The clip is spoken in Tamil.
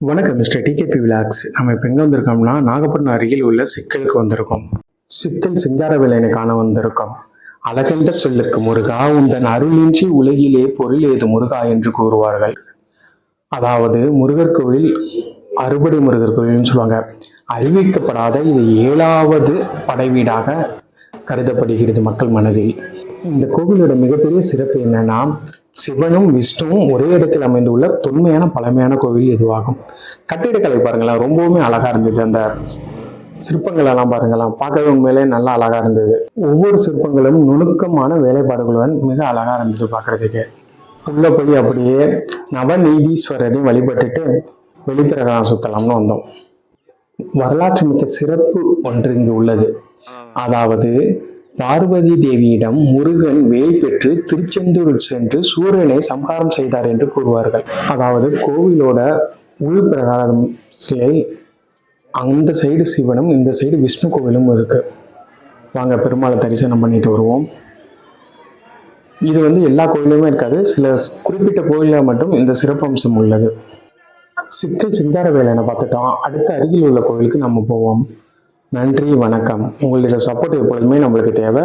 வணக்கம் மிஸ்டர் டிகேபி விலாக்ஸ் நம்ம இப்போ எங்கே வந்திருக்கோம்னா நாகப்பட்டினம் அருகில் உள்ள சிக்கலுக்கு வந்திருக்கோம். சிக்கல் சிங்கார வேலையினை காண வந்திருக்கோம். அழகென்ற சொல்லுக்கு முருகா உந்தன் அருளின்றி உலகிலே பொருள் ஏது முருகா? என்று கூறுவார்கள். அதாவது முருகர் கோவில் அறுபடை முருகர் கோவில்னு சொல்லுவாங்க. அறிவிக்கப்படாத இது ஏழாவது படைவீடாக கருதப்படுகிறது மக்கள் மனதில். இந்த கோவிலோட மிகப்பெரிய சிறப்பு என்னன்னா சிவனும் விஷ்ணுவும் ஒரே இடத்தில் அமைந்துள்ள தொன்மையான பழமையான கோவில் இதுவாகும் கட்டிடக்கலை பாருங்களேன் ரொம்பவுமே அழகா இருந்தது அந்த சிற்பங்கள் எல்லாம் பாருங்களேன். பார்க்கவே உண்மையிலே நல்லா அழகா இருந்தது. ஒவ்வொரு சிற்பங்களும் நுணுக்கமான வேலைப்பாடுகளுடன் மிக அழகா இருந்தது பார்க்கறதுக்கு. உள்ள போய் அப்படியே நவநீதீஸ்வரரையும் வழிபட்டுட்டு வெளிப்பிரகாரம் சுத்தலாம்னு வந்தோம். வரலாற்று மிக்க சிறப்பு ஒன்று இங்கு உள்ளது. அதாவது பார்வதி தேவியிடம் முருகன் வேல் பெற்று திருச்செந்தூர் சென்று சூரியனை சம்ஹாரம் செய்தார் என்று கூறுவார்கள். அதாவது கோவிலோட உள் பிரகாரம் சிலை அந்த சைடு சிவனும் இந்த சைடு விஷ்ணு கோவிலும் இருக்கு. வாங்க பெருமாளை தரிசனம் பண்ணிட்டு வருவோம். இது வந்து எல்லா கோயிலுமே இருக்காது. சில குறிப்பிட்ட கோயிலில் மட்டும் இந்த சிறப்பம்சம் உள்ளது. சிக்கல் சிந்தார வேலைனை பார்த்துட்டோம். அடுத்த அருகில் உள்ள கோயிலுக்கு நம்ம போவோம். நன்றி வணக்கம். உங்களுடைய சப்போர்ட் எப்பொழுதுமே நம்மளுக்கு தேவை.